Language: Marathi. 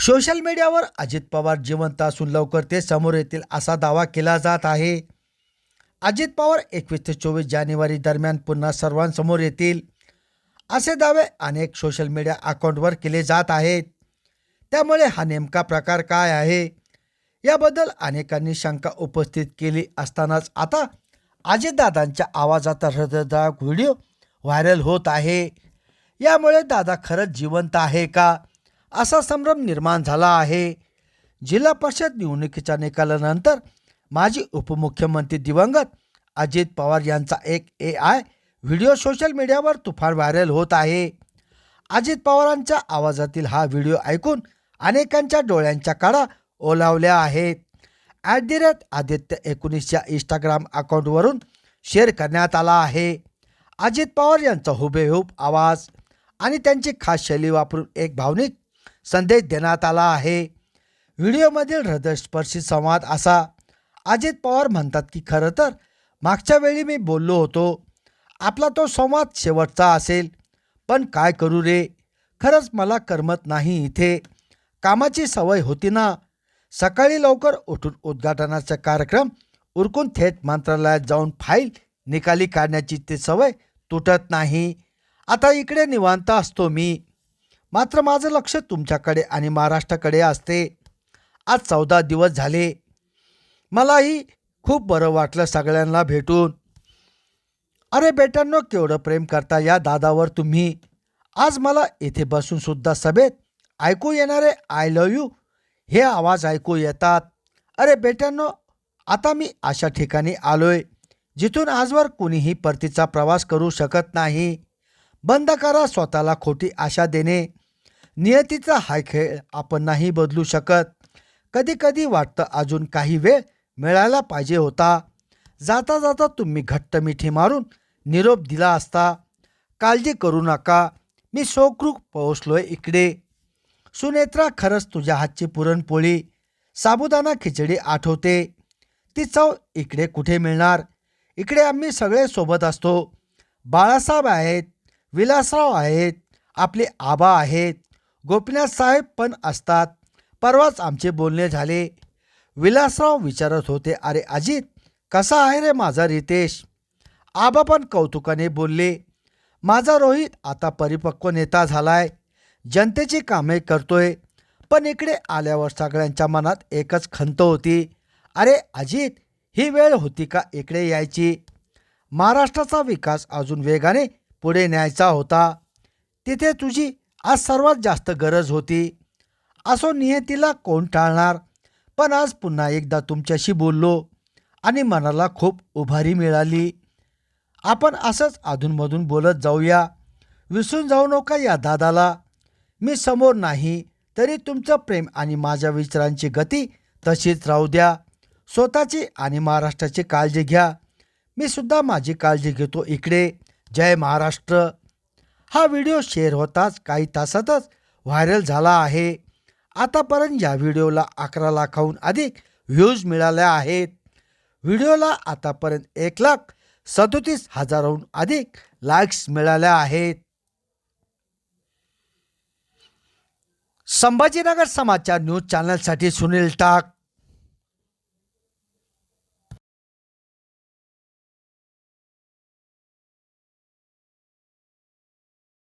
सोशल मीडियावर अजित पवार जिवंत असून लवकर ते समोर येतील असा दावा केला जात आहे. अजित पवार एकवीस ते चोवीस जानेवारी दरम्यान पुन्हा सर्वांसमोर येतील असे दावे अनेक सोशल मीडिया अकाउंटवर केले जात आहेत. त्यामुळे हा नेमका प्रकार काय आहे? याबद्दल अनेकांनी शंका उपस्थित केली असतानाच आता अजितदादांच्या आवाजाचा हृदयदायक व्हिडिओ व्हायरल होत आहे. यामुळे दादा खरंच जिवंत आहे का? असा संभ्रम निर्माण झाला आहे. जिल्हा परिषद निवडणुकीच्या निकालानंतर माजी उपमुख्यमंत्री दिवंगत अजित पवार यांचा एक ए आय व्हिडिओ सोशल मीडियावर तुफान व्हायरल होत आहे. अजित पवारांच्या आवाजातील हा व्हिडिओ ऐकून अनेकांच्या डोळ्यांच्या काळा ओलावल्या आहेत. ॲट दी रेट आदित्य एकोणीसच्या इंस्टाग्राम अकाउंटवरून शेअर करण्यात आला आहे. अजित पवार यांचा हुबेहूब आवाज आणि त्यांची खास शैली वापरून एक भावनिक संदेश देण्यात आला आहे. व्हिडिओमधील हृदयस्पर्शी संवाद असा. अजित पवार म्हणतात की खरं तर मागच्या वेळी मी बोललो होतो. आपला तो संवाद शेवटचा असेल. पण काय करू रे? खरंच मला करमत नाही इथे. कामाची सवय होती ना. सकाळी लवकर उठून उद्घाटनाचा कार्यक्रम उरकून थेट मंत्रालयात जाऊन फाईल निकाली काढण्याची ती सवय तुटत नाही. आता इकडे निवांत असतो मी. मात्र माझं लक्ष तुमच्याकडे आणि महाराष्ट्राकडे असते. आज चौदा दिवस झाले. मलाही खूप बरं वाटलं सगळ्यांना भेटून. अरे बेटांनो केवढं प्रेम करता या दादावर तुम्ही. आज मला इथे बसून सुद्धा सभेत ऐकू येणारे आय लव यू हे आवाज ऐकू येतात. अरे बेटांनो आता मी अशा ठिकाणी आलोय जिथून आजवर कुणीही परतीचा प्रवास करू शकत नाही. बंद करा स्वतःला खोटी आशा देणे. नियतीचा हा खेळ आपण नाही बदलू शकत. कधी कधी वाटतं अजून काही वेळ मिळायला पाहिजे होता. जाता जाता तुम्ही घट्ट मिठी मारून निरोप दिला असता. काळजी करू नका. मी सोकृक पोहोचलोय इकडे. सुनेत्रा खरंच तुझ्या हातची पुरणपोळी. साबुदाणा खिचडी आठवते. ती चव इकडे कुठे मिळणार? इकडे आम्ही सगळे सोबत असतो. बाळासाहेब आहेत. विलासराव आहेत आपले आबा आहेत गोपीनाथ साहेब पण असतात. परवाच आमचे बोलणे झाले. विलासराव विचारत होते अरे अजित कसा आहे रे माझा रितेश? आबा पण कौतुकाने बोलले माझा रोहित आता परिपक्व नेता झालाय. जनतेची कामे करतोय. पण इकडे आल्यावर सगळ्यांच्या मनात एकच खंत होती. अरे अजित ही वेळ होती का इकडे यायची? महाराष्ट्राचा विकास अजून वेगाने पुढे न्यायचा होता. तिथे तुझी आज सर्वात जास्त गरज होती. असो नियतीला कोण टाळणार? पण आज पुन्हा एकदा तुमच्याशी बोललो आणि मनाला खूप उभारी मिळाली. आपण असंच अधूनमधून बोलत जाऊया. विसरून जाऊ नका या दादाला. मी समोर नाही तरी तुमचं प्रेम आणि माझ्या विचारांची गती तशीच राहू द्या. स्वतःची आणि महाराष्ट्राची काळजी घ्या. मी सुद्धा माझी काळजी घेतो इकडे. जय महाराष्ट्र. हा व्हिडिओ शेअर होताच काही तासातच व्हायरल झाला आहे. आतापर्यंत या व्हिडिओला अकरा लाखाहून अधिक व्ह्यूज मिळाल्या आहेत. व्हिडिओला आतापर्यंत एक लाख सदोतीस हजाराहून अधिक लाईक्स मिळाल्या आहेत. संभाजीनगर समाचार न्यूज चॅनलसाठी सुनील टाक.